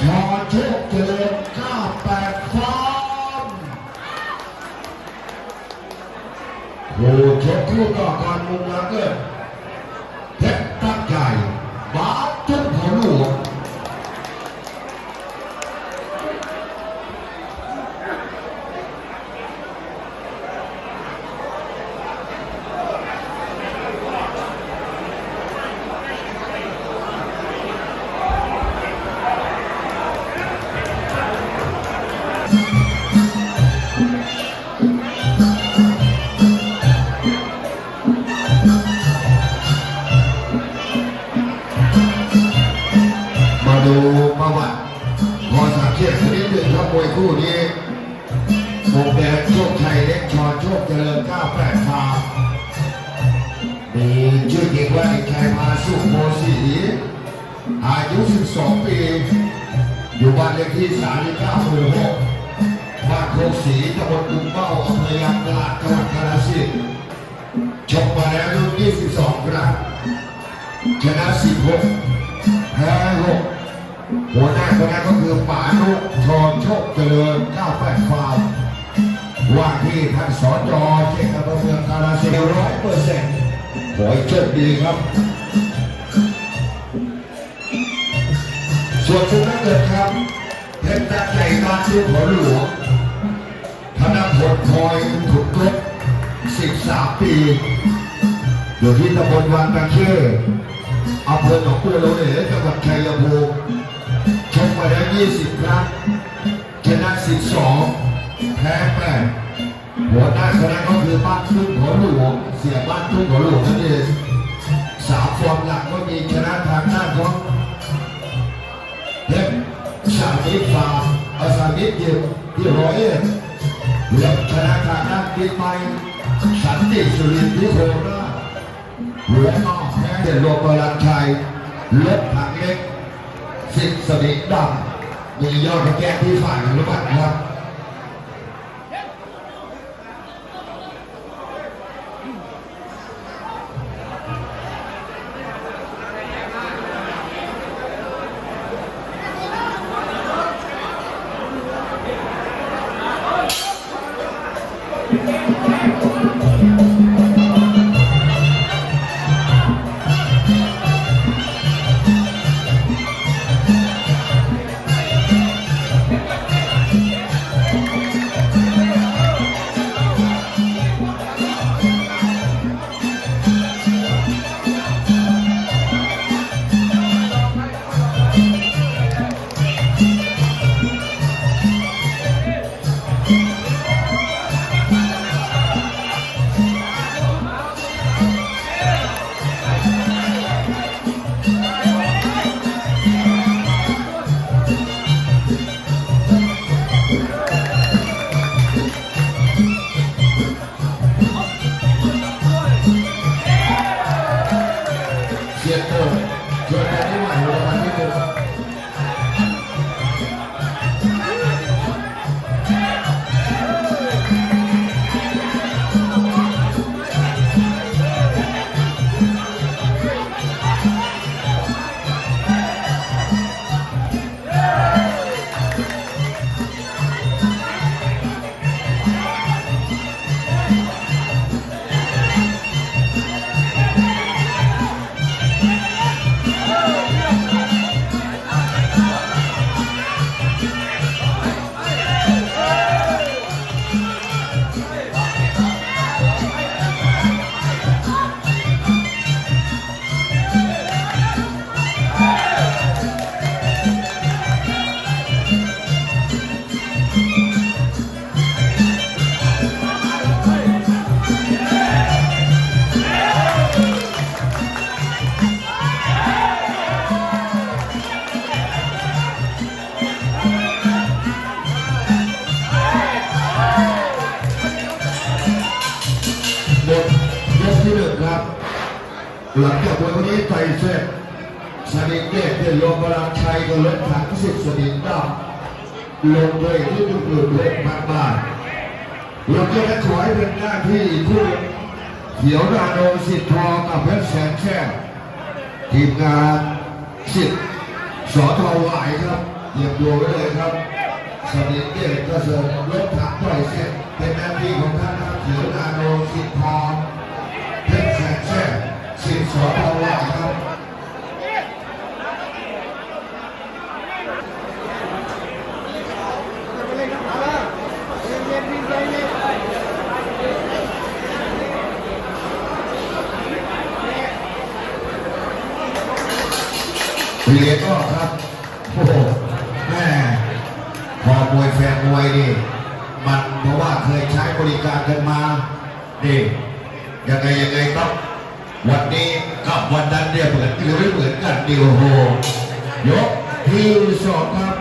ชอเชคเจริญ98ฟอร์มผู้ชกคู่ต่อการมุมน้ำเกิด ที่39หมู่6บ้านโคกศรีตำบลกุมเบ้าอำเภอยางตลาดจังหวัดกาฬสินธุ์ชกมาแล้วรุ่น22 ครั้งชนะ16แพ้6หัวหน้าคณะก็คือป๋านุกชอนโชคเจริญ98ฟาร์มว่าที่ท่านสอนจอเจ้าประเมืองกาฬสินธุ์ร้อยเปอร์เซ็นต์ขอให้โชคดีครับส่วนคุณนักเกิดครับ เพชรตาใจบ้านที่หัวหลวงธนพลพลอยขุดกบ13 ปีอยู่ที่ตำบลวังตะเข้อำเภอหนองบัวระเวจังหวัดชัยภูมิชกมาแล้ว 20 ครั้งชนะ 12 แพ้8หัวหน้าคณะก็คือบ้านทุ่งหัวหลวง เสียบ้านทุ่งหัวหลวงนั่นเองสามฟอร์มหลักก็มีชนะทางด้านของเล็บสา มิตฟาร์มอาษามิตเดียวที่ร้อยเหลือธนาคารนักกินไปสันติสุรินทร์ที่โคราชหัวงอกแพ้เด่นโลบรันชัยลบผักเล็กสิทธิ์สมิทดำมียอดแก้ที่ฝ่ายอนุมัติครับ สิบสนิทดำลงด้วยที่ดุดุเล็กมากมากๆเราจะขอให้เป็นหน้าที่คู่เขียวนาโนสิทธิ์ทองกับเพชรแสนแช่ทีมงานสิทธิ์สอทอหวายครับเตรียมตัวไว้เลยครับสนิทเดชก็เสริมรถถังปล่อยเส้นเป็นหน้าที่ของท่านครับถือนาโนสิทธาเพชรแสนแช่สิทธิ์สอทอหวายครับ พี่เลียก็ครับโอ้โหแม่พอมวยแฟนมวยนี่มันเพราะว่าเคยใช้บริการกันมาดิยังไงยังไงครับ วันนี้กับวันนั้นเนี่ยเหมือนหรือไม่เหมือนกันดิโอโหยกที่สองครับ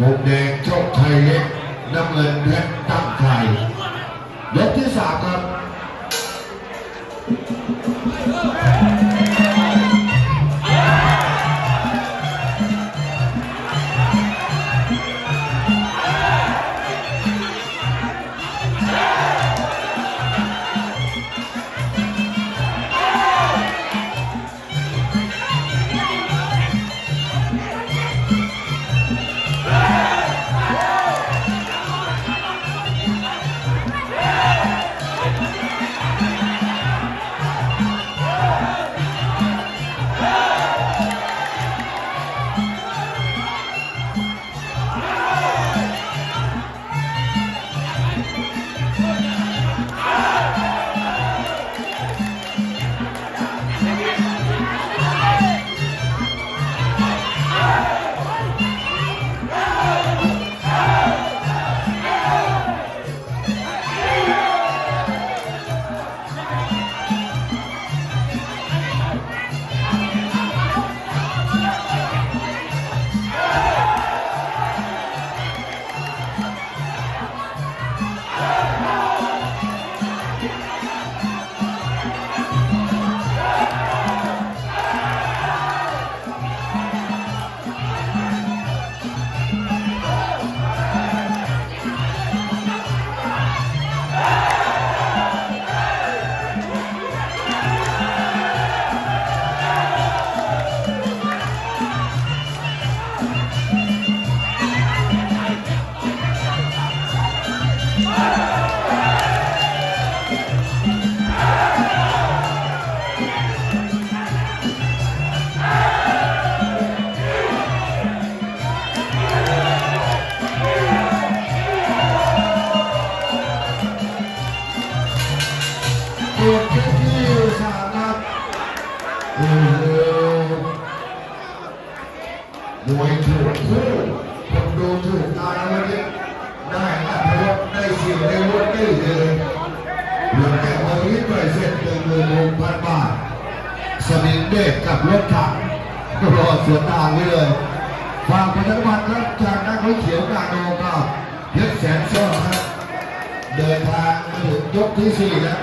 มุมแดงโชคไทยเล็กน้ำเงินเพชรตั้งไท กับรถถังรอดเสือตาไว้เลยฝากประชาบันย์ครัจากนักเขาเขียวกาโลกครัเพชรแสนโซ่ครับ เดินทางมาถึงยกที่สี่แล้ว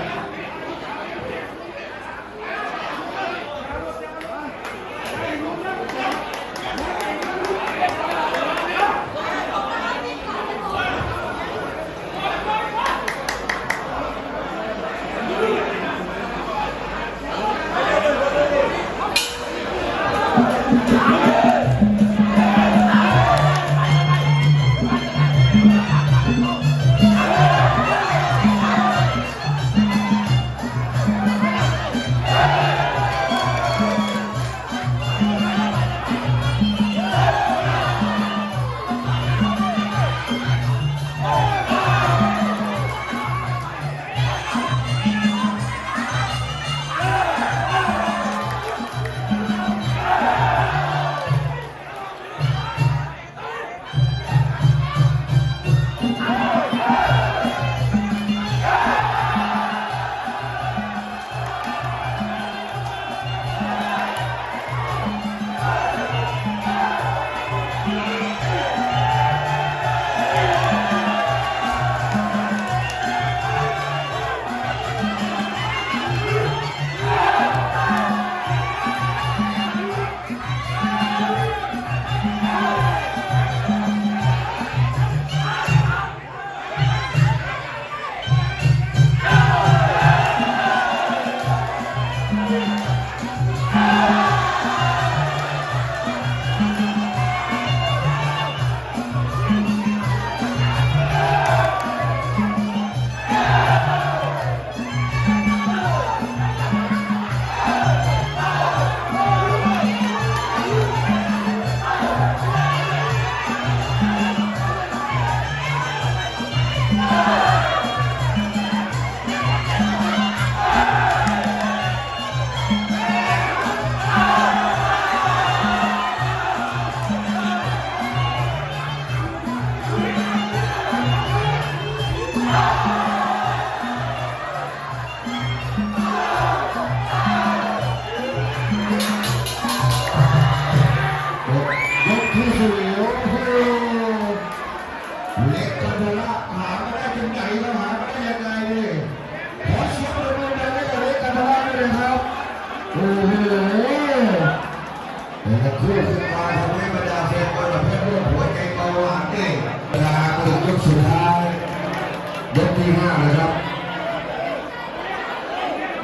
ที่ห้านะครับ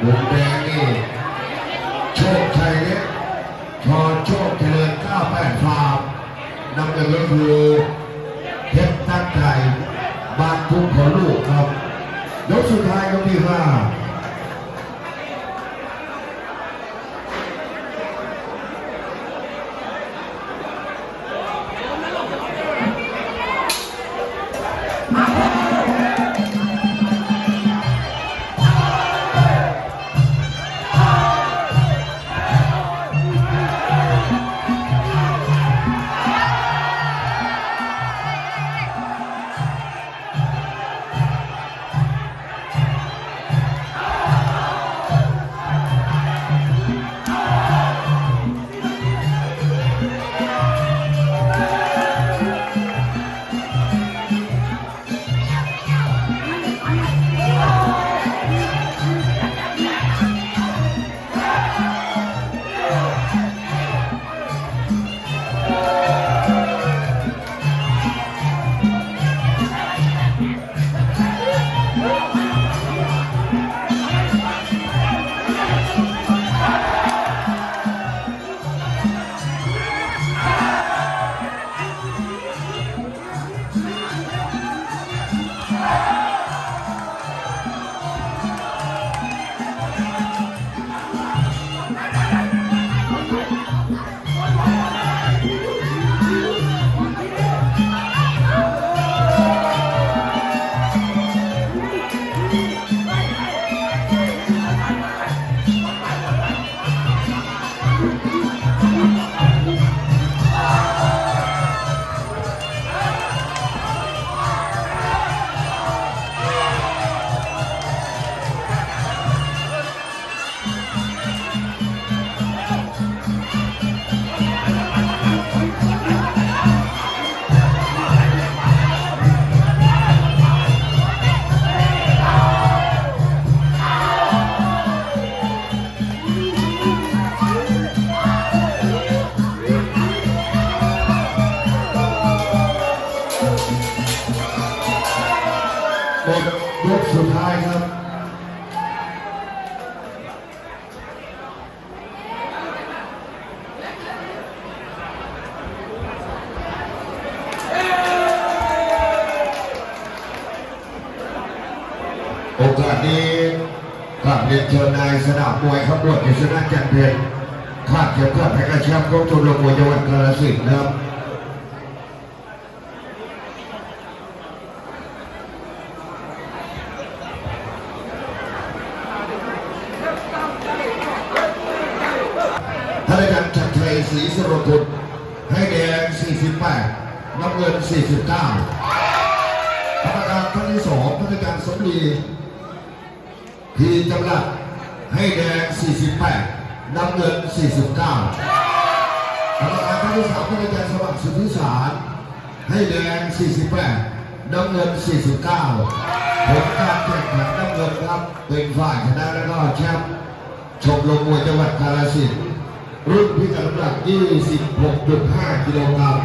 มุมแดง โอกาสนี้กลับเรียนเชิญนายสนามมวยครับรวดกฤษณะจันเพนคาดเข็มขัดให้กระชับของชมรมมวยจังหวัดกาฬสินธุ์นะครับท่านอาจารย์ชัดชัยศรีสรกุลให้แดง 48 น้ำเงิน 49กรรมการท่านที่สองท่านอาจารย์สม รีพีจำรัดให้แดง 48 น้ำเงิน 49กรรมการท่านที่สามท่านอาจารย์สวัสดิ์สุทธิสารให้แดง 48 น้ำเงิน 49 ผลการแข่งขันน้ำเงินครับเป็นฝ่ายชนะแล้วก็แชมป์ชมรมมวยจังหวัดกาฬสินธุ์รุ่นพิกัดน้ำหนัก26.5 กิโลกรัม